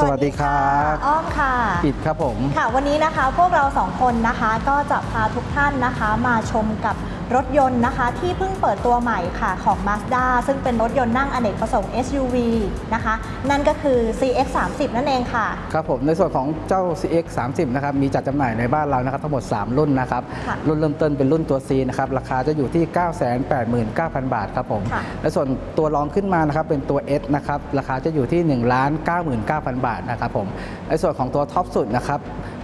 สวัสดีครับอ้อมค่ะปิดครับผม ค่ะ วันนี้นะคะพวกเราสองคนนะคะก็จะพาทุกท่านนะคะมาชมกับ รถยนต์นะคะที่เพิ่งเปิดตัวใหม่ค่ะของ Mazda ซึ่งเป็นรถยนต์นั่งอเนกประสงค์ SUV นะคะ นั่นก็คือ CX30 นั่นเองค่ะ ครับผมในส่วนของเจ้า CX 30นะครับมีจัดจำหน่ายในบ้านเรานะครับทั้งหมด 3 รุ่นนะครับ ค่ะรุ่นเริ่มต้นเป็นรุ่นตัว C นะครับราคาจะอยู่ที่ 989,000 บาทครับผมค่ะ และส่วนตัวรองขึ้นมานะครับเป็นตัว S นะครับราคาจะอยู่ที่ 1 99,000 บาทนะครับผมในส่วนของตัวท็อปสุดนะครับ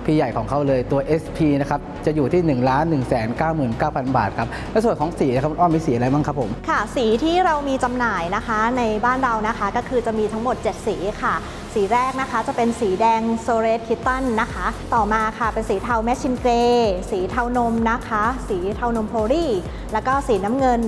พี่ใหญ่ของเขาเลยตัว SP นะครับจะอยู่ที่ 1 1 9 9 0 0 0 บาทครับและส่วนของสีนะครับอ้อมมีสีอะไรบ้างครับผมค่ะ สีที่เรามีจำหน่ายนะคะในบ้านเรานะคะก็คือจะมีทั้งหมด 7 สีค่ะ สีแรกนะคะจะเป็นสีแดงโซเรสคิตตันนะคะ ต่อมาค่ะเป็นสีเทาแมชชินเกรย์สีเทานมนะคะ สีเทานมโพลีแล้วก็สีน้ำเงิน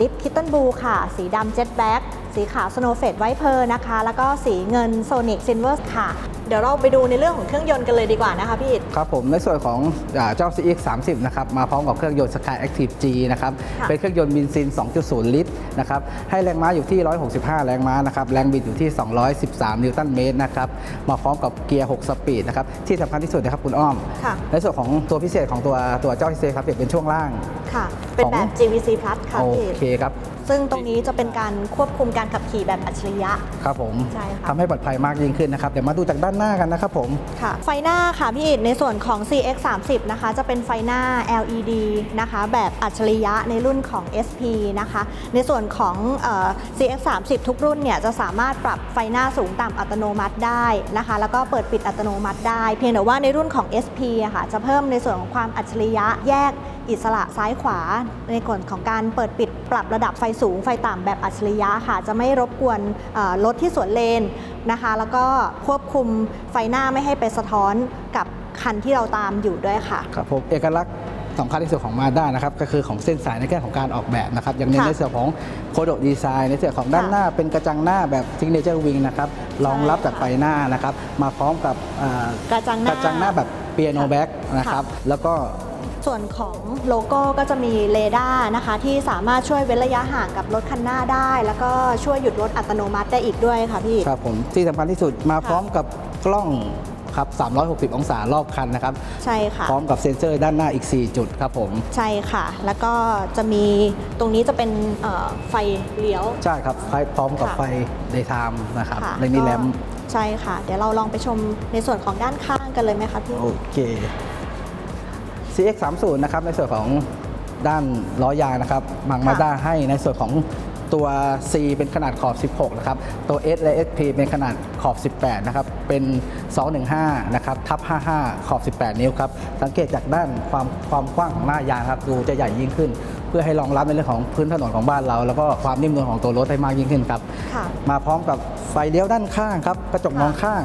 ดิฟคิตตันบูค่ะ สีดำเจ็ตแบ็ก สีขาวสโนว์เฟดไวท์เพอร์นะคะ แล้วก็สีเงินโซนิกซินเวอร์ค่ะ เดี๋ยวเราไปดูในเรื่องของเครื่องยนต์กันเลยดีกว่านะคะพี่อิฐครับผมในส่วนของอาเจ้า CX 30นะครับมาพร้อมกับเครื่องยนต์ Sky Active G นะครับค่ะเป็นเครื่องยนต์บินซิน 2.0 ลิตรนะครับให้แรงม้าอยู่ที่ 165 แรงม้านะครับแรงบิดอยู่ที่ 213 นิวตันเมตรนะครับมาพร้อมกับเกียร์ 6 สปีดนะครับที่สำคัญที่สุดนะครับคุณอ้อม ค่ะ ในส่วนของตัวพิเศษของตัวตัวเจ้า CX ครับเป็นช่วงล่าง ค่ะ เป็นแบบของ GVC Plus ค่ะโอพี่อิฐเคครับ ซึ่งตรงนี้จะเป็นการควบคุมการขับขี่แบบอัจฉริยะ ครับผมใช่ค่ะ ทำให้ปลอดภัยมากยิ่งขึ้นนะครับ เดี๋ยวมาดูจากด้านหน้ากันนะครับผม ค่ะ ไฟหน้าค่ะพี่อิฐในส่วนของ CX 30นะคะ จะเป็นไฟหน้า LED นะคะ แบบอัจฉริยะในรุ่นของ SP นะคะ ในส่วนของเอ่อ CX 30ทุกรุ่นเนี่ยจะสามารถปรับไฟหน้าสูงต่ำอัตโนมัติได้นะคะ แล้วก็เปิดปิดอัตโนมัติได้ เพียงแต่ว่าในรุ่นของ SP อะค่ะ จะเพิ่มในส่วนของความอัจฉริยะแยก อิสระซ้ายขวา ในส่วนของการเปิดปิดปรับระดับไฟสูงไฟต่ำแบบอัจฉริยะค่ะ จะไม่รบกวนเอ่อรถที่สวนเลนนะคะ แล้วก็ควบคุมไฟหน้าไม่ให้ไปสะท้อนกับคันที่เราตามอยู่ด้วยค่ะ ครับผมเอกลักษณ์สำคัญที่สุดของมาด้านะครับก็คือของเส้นสายในแง่ของการออกแบบนะครับอย่างเน้นค่ะในส่วนของโคโดดีไซน์ในส่วนของด้านค่ะหน้าเป็นกระจังหน้าแบบซิงเ a เจอร์วิงนะครับรองรับใช่จากค่ะไฟหน้านะครับมาพร้อมกับอ่ากระจังหน้ากระจังหน้าแบบเปียโนค่ะแบ็กนะครับค่ะแล้วก็ ส่วนของโลโก้ก็จะมีเรดาร์นะคะ ที่สามารถช่วยเว้นระยะห่างกับรถคันหน้าได้ แล้วก็ช่วยหยุดรถอัตโนมัติได้อีกด้วยค่ะพี่ ครับผมที่สำคัญที่สุดมาค่ะพร้อมกับกล้องครับ 360 องศารอบคันนะครับ ใช่ค่ะ พร้อมกับเซ็นเซอร์ด้านหน้าอีก 4 จุดครับผม ใช่ค่ะ แล้วก็จะมีตรงนี้จะเป็นเอ่อไฟเลี้ยว ใช่ครับไฟพร้อมกับค่ะไฟเดย์ไทม์นะครับค่ะและนี่แลมก็ใช่ค่ะ เดี๋ยวเราลองไปชมในส่วนของด้านข้างกันเลยไหมคะพี่ โอเค CX 3 0 นะครับในส่วนของด้านล้อยางนะครับบางค่ะมาด้าให้ในส่วนของตัว C เป็นขนาดขอบ 16 นะครับ ตัว S และ SP เป็นขนาดขอบ 18 นะครับ เป็น 215 นะครับ ทับ 55 ขอบ 18 นิ้วครับ สังเกตจากด้านความความกว้างของหน้ายางครับ ดูจะใหญ่ยิ่งขึ้น เพื่อให้รองรับในเรื่องของพื้นถนนของบ้านเรา แล้วก็ความนิ่มนวลของตัวรถให้มากยิ่งขึ้นครับค่ะมาพร้อมกับไฟเลี้ยวด้านข้างครับ กระจกมองข้าง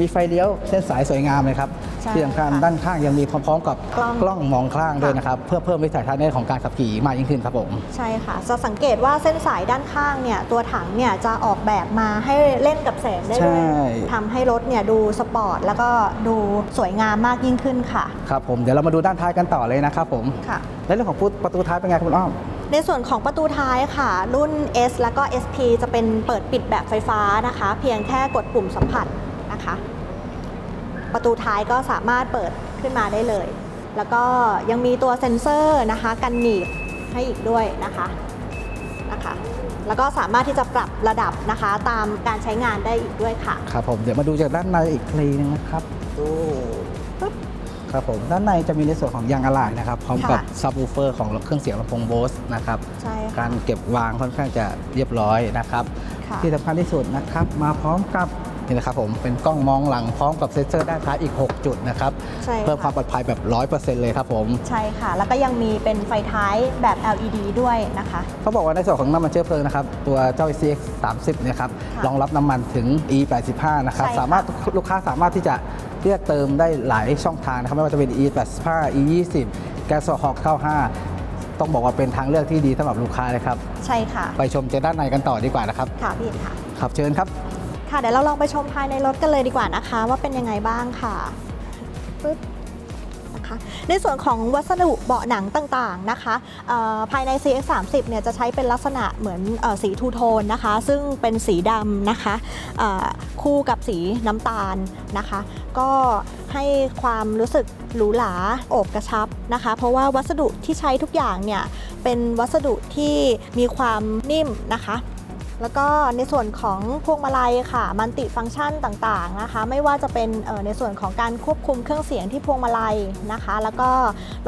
มีไฟเลี้ยวเส้นสายสวยงามเลยครับ ใช่ที่สำคัญค่ะด้านข้างยังมีพร้อมๆกับกล้อง กล้องมองข้างด้วยนะครับ เพื่อเพิ่มวิสัยทัศน์ในเรื่องของการขับขี่มากยิ่งขึ้นครับผม ใช่ค่ะ จะสังเกตว่าเส้นสายด้านข้างเนี่ยตัวถังเนี่ยจะออกแบบมาให้เล่นกับแสงได้ด้วยใช่ ทำให้รถเนี่ยดูสปอร์ตแล้วก็ดูสวยงามมากยิ่งขึ้นค่ะครับผมเดี๋ยวเรามาดูด้านท้ายกันต่อเลยนะครับผมค่ะ และเรื่องของประตูท้ายเป็นไงคุณอ้อม ในส่วนของประตูท้ายค่ะ รุ่น S แล้วก็ SP จะเป็นเปิดปิดแบบไฟฟ้านะคะ เพียงแค่กดปุ่มสัมผัสนะคะ ประตูท้ายก็สามารถเปิดขึ้นมาได้เลย แล้วก็ยังมีตัวเซ็นเซอร์นะคะกันหนีบให้อีกด้วยนะคะนะคะ แล้วก็สามารถที่จะปรับระดับนะคะ ตามการใช้งานได้อีกด้วยค่ะ ครับผมเดี๋ยวมาดูจากด้านในอีกทีนึงนะครับดูปึ๊บครับผมด้านในจะมีในส่วนของยางอะไหล่นะครับ พร้อมกับค่ะซับ w ูเฟอร์ของเครื่องเสียงลำโพงโบสนะครับใช่ค่ะการเก็บวางค่อนข้างจะเรียบร้อยนะครับค่ะที่สำคัญที่สุดนะครับ มาพร้อมกับ นี่นะครับผมเป็นกล้องมองหลังพร้อมกับเซ็นเซอร์ด้านท้ายอีก 6 จุดนะครับใช่เพิ่มความค่ะปลอดภัยแบบ 100%เลยครับผมใช่ค่ะ แล้วก็ยังมีเป็นไฟท้ายแบบ LED ด้วยนะคะ เขาบอกว่าในส่วนของน้ำมันเชื้อเพลิงนะครับ ตัวเจ้า CX 30เนี่ยครับค่ะรองรับน้ำมันถึง E 85นะครับใช่ค่ะ สามารถลูกค้าสามารถที่จะเลือกเติมได้หลายช่องทางนะครับ ไม่ว่าจะเป็น E 85 E 20แก๊สโซฮอก95ต้องบอกว่าเป็นทางเลือกที่ดีสำหรับลูกค้าเลยครับ ใช่ค่ะ ไปชมเจด้านในกันต่อดีกว่านะครับ ค่ะพี่อิฐค่ะครับเชิญครับ ค่ะ เดี๋ยวเราลองไปชมภายในรถกันเลยดีกว่านะคะ ว่าเป็นยังไงบ้างค่ะปึ๊บนะคะในส่วนของวัสดุเบาะหนังต่างๆนะคะภายใน CX30 เนี่ยจะใช้เป็นลักษณะเหมือนอสีทูโทนนะคะ ซึ่งเป็นสีดำนะคะคู่กับสีน้ำตาลนะคะ ก็ให้ความรู้สึกหรูหราโอบกระชับนะคะ เพราะว่าวัสดุที่ใช้ทุกอย่างเนี่ยเป็นวัสดุที่มีความนิ่มนะคะ แล้วก็ในส่วนของพวงมาลัยค่ะ มันติฟังก์ชันต่างๆนะคะ ไม่ว่าจะเป็นในส่วนของการควบคุมเครื่องเสียงที่พวงมาลัยนะคะ แล้วก็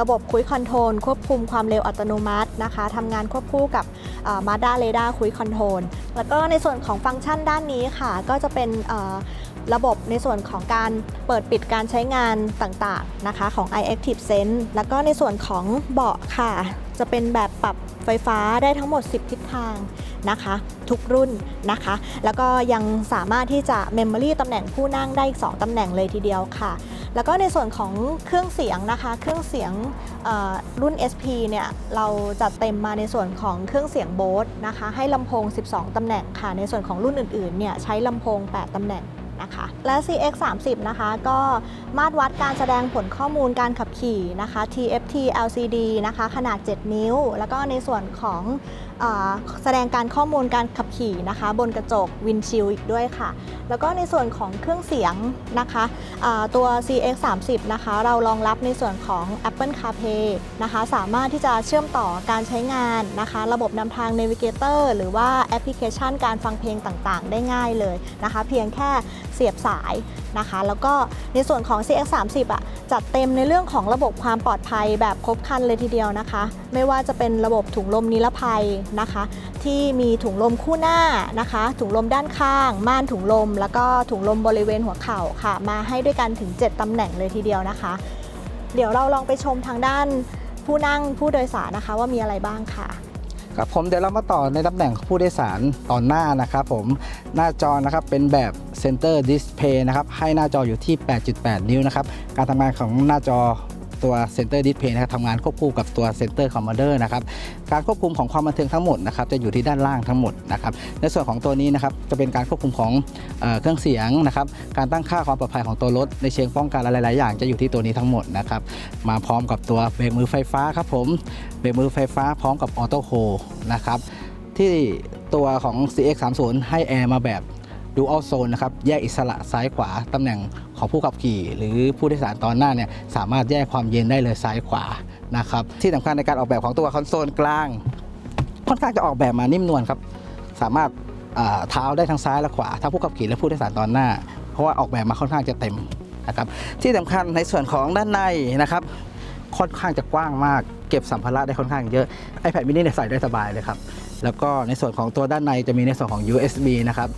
ระบบคุยคอนโทรลควบคุมความเร็วอัตโนมัตินะคะทำงานควบคู่กับมาด้าเรดาร์คุยคอนโทรลแล้วก็ในส่วนของฟังก์ชันด้านนี้ค่ะ ก็จะเป็นระบบในส่วนของการเปิดปิดการใช้งานต่างๆนะคะของ iActive Sense แล้วก็ในส่วนของเบาะค่ะ จะเป็นแบบปรับ ไฟฟ้าได้ทั้งหมด 10 ทิศทางนะคะ ทุกรุ่นนะคะ แล้วก็ยังสามารถที่จะ Memory ตำแหน่งผู้นั่งได้อีก 2ตำแหน่งเลยทีเดียวค่ะ แล้วก็ในส่วนของเครื่องเสียงนะคะ เครื่องเสียงรุ่น SP เนี่ยเราจัดเต็มมาในส่วนของเครื่องเสียงโบสนะคะ ให้ลำโพง 12 ตำแหน่งค่ะ ในส่วนของรุ่นอื่นๆเนี่ยใช้ลำโพง 8 ตำแหน่ง นะคะ และ CX 30นะคะ ก็มาตรวัดการแสดงผลข้อมูลการขับขี่นะคะ TFT LCD นะคะ ขนาด 7 นิ้ว แล้วก็ในส่วนของแสดงการข้อมูลการขับขี่นะคะ บนกระจกวินชิลอีกด้วยค่ะ แล้วก็ในส่วนของเครื่องเสียงนะคะตัว CX 30นะคะ เรารองรับในส่วนของ Apple CarPlay นะคะ สามารถที่จะเชื่อมต่อการใช้งานนะคะ ระบบนำทาง Navigator หรือว่าแอปพลิเคชันการฟังเพลงต่างๆ ได้ง่ายเลยนะคะ เพียงแค่ เสียบสายนะคะ แล้วก็ในส่วนของ CX 30 อะจัดเต็มในเรื่องของระบบความปลอดภัยแบบครบคันเลยทีเดียวนะคะ ไม่ว่าจะเป็นระบบถุงลมนิรภัยนะคะ ที่มีถุงลมคู่หน้านะคะ ถุงลมด้านข้าง ม่านถุงลม แล้วก็ถุงลมบริเวณหัวเข่าค่ะ มาให้ด้วยกันถึง 7ตำแหน่งเลยทีเดียวนะคะ เดี๋ยวเราลองไปชมทางด้านผู้นั่งผู้โดยสารนะคะว่ามีอะไรบ้างค่ะ ครับผมเดี๋ยวเรามาต่อในตำแหน่งผู้โดยสารตอนหน้านะครับผมหน้าจอนะครับเป็นแบบ Center Display นะครับให้หน้าจออยู่ที่ 8.8 นิ้วนะครับการทำงานของหน้าจอ ตัว Center Display นะครับทำงานควบคู่กับตัว Center Commander นะครับการควบคุมของความบันเทิงทั้งหมดนะครับจะอยู่ที่ด้านล่างทั้งหมดนะครับในส่วนของตัวนี้นะครับจะเป็นการควบคุมของเออเครื่องเสียงนะครับการตั้งค่าความปลอดภัยของตัวรถในเชิงป้องกันอะหลาย ๆ อย่างจะอยู่ที่ตัวนี้ทั้งหมดนะครับมาพร้อมกับตัวเบรกมือไฟฟ้าครับผมเบรกมือไฟฟ้าพร้อมกับออโต้โฮนะครับที่ตัวของ CX30 ให้แอร์มาแบบ Dual Zone นะครับ แยกอิสระซ้ายขวา ตำแหน่ง ของผู้ขับขี่หรือผู้โดยสารตอนหน้าเนี่ยสามารถแยกความเย็นได้เลยซ้ายขวานะครับที่สำคัญในการออกแบบของตัวคอนโซลกลาง ค่อนข้างจะออกแบบมานิ่มนวลครับสามารถเท้าได้ทั้งซ้ายและขวาทั้งผู้ขับขี่และผู้โดยสารตอนหน้า เพราะว่าออกแบบมาค่อนข้างจะเต็มนะครับที่สำคัญในส่วนของด้านในนะครับค่อนข้างจะกว้างมาก เก็บสัมภาระได้ค่อนข้างเยอะ iPad mini เนี่ยใส่ได้สบายเลยครับ แล้วก็ในส่วนของตัวด้านในจะมีในส่วนของ USB นะครับ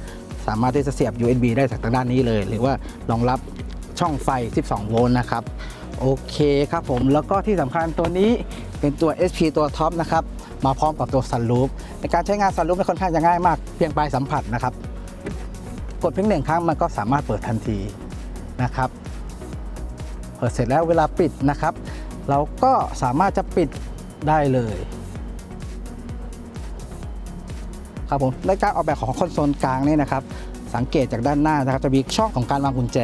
สามารถที่จะเสียบ USB ได้จากทางด้านนี้เลย หรือว่ารองรับช่องไฟ 12 โวลต์นะครับ โอเคครับผม แล้วก็ที่สำคัญตัวนี้เป็นตัว SP ตัวท็อปนะครับ มาพร้อมกับตัว Sunroof ในการใช้งาน Sunroof เนี่ยค่อนข้างจะง่ายมาก เพียงปลายสัมผัสนะครับ กดเพียงหนึ่งครั้งมันก็สามารถเปิดทันทีนะครับ เปิดเสร็จแล้วเวลาปิดนะครับ เราก็สามารถจะปิดได้เลย ครับผมในการออกแบบของคอนโซลกลางนี่นะครับสังเกตจากด้านหน้านะครับจะมีช่องของการวางกุญแจ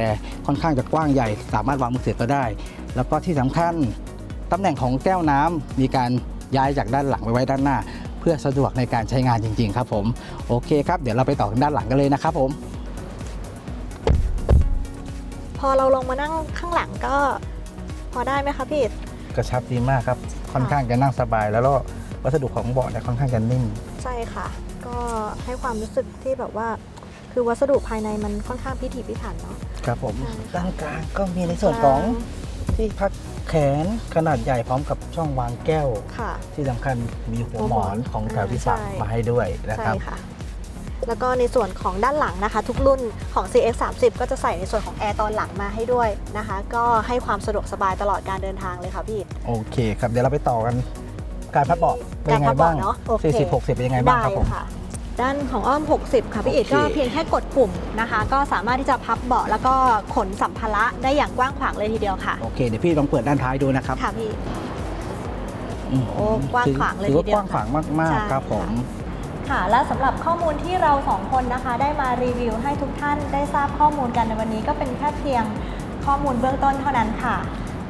ค่อนข้างจะกว้างใหญ่ สามารถวางมือถือก็ได้ แล้วก็ที่สำคัญตำแหน่งของแก้วน้ำมีการย้ายจากด้านหลังไปไว้ด้านหน้า เพื่อสะดวกในการใช้งานจริง ๆ ครับผมโอเคครับเดี๋ยวเราไปต่อกันด้านหลังกันเลยนะครับผมพอเราลงมานั่งข้างหลังก็พอได้ไหมคะพี่อิฐกระชับดีมากครับ ค่อนข้างจะนั่งสบายแล้วก็วัสดุของเบาะเนี่ยค่อนข้างจะนิ่มใช่ค่ะ ก็ให้ความรู้สึกที่แบบว่าคือวัสดุภายในมันค่อนข้างพิถีพิถันเนาะ ครับผมใช่ค่ะด้านกลางก็มีในส่วนของที่พักแขนขนาดใหญ่พร้อมกับช่องวางแก้วค่ะที่สำคัญมีหัวหมอนของแถวที่ใช่สามมาให้ด้วยนะคใช่รับค่ะแล้วก็ในส่วนของด้านหลังนะคะ ทุกรุ่นของ CX 30ก็จะใส่ในส่วนของแอร์ตอนหลังมาให้ด้วยนะคะ ก็ให้ความสะดวกสบายตลอดการเดินทางเลยค่ะพี่อิฐโอเคครับ เดี๋ยวเราไปต่อกัน การพัดเบาะเป็นยังไงการพัดบ้างเบาะเนอะโอเค40 60เป็นยังไงบ้างครับผม ได้ค่ะด้านของอ้อม 60 ค่ะพี่อิฐโอเค ก็เพียงแค่กดปุ่มนะคะ ก็สามารถที่จะพับเบาะแล้วก็ขนสัมภาระได้อย่างกว้างขวางเลยทีเดียวค่ะ โอเคเดี๋ยวพี่ลองเปิดด้านท้ายดูนะครับค่ะพี่อืมโอ้กว้างขวางเลยถือว่าทีเดียวกว้างขวางมากใช่ ๆครับผม ค่ะ และสำหรับข้อมูลที่เราสองคนนะคะ ได้มารีวิวให้ทุกท่านได้ทราบข้อมูลกันในวันนี้ก็เป็นแค่เพียงข้อมูลเบื้องต้นเท่านั้นค่ะ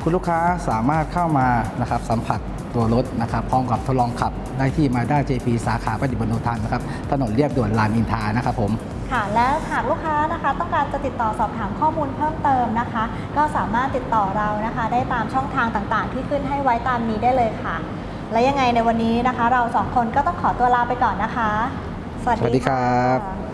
คุณลูกค้าสามารถเข้ามานะครับสัมผัส ตัวรถนะครับพร้อมกับทดลองขับได้ที่มาด้า JP สาขาประดิษฐ์บรรทุทานนะครับถนนเรียบด่วนรามอินทรานะครับผมค่ะและหากลูกค้านะคะ ต้องการจะติดต่อสอบถามข้อมูลเพิ่มเติมนะคะ ก็สามารถติดต่อเรานะคะ ได้ตามช่องทางต่างๆ ที่ขึ้นให้ไว้ตามนี้ได้เลยค่ะ และยังไงในวันนี้นะคะ เราสองคนก็ต้องขอตัวลาไปก่อนนะคะ สวัสสวัสดีดีครับค่ะ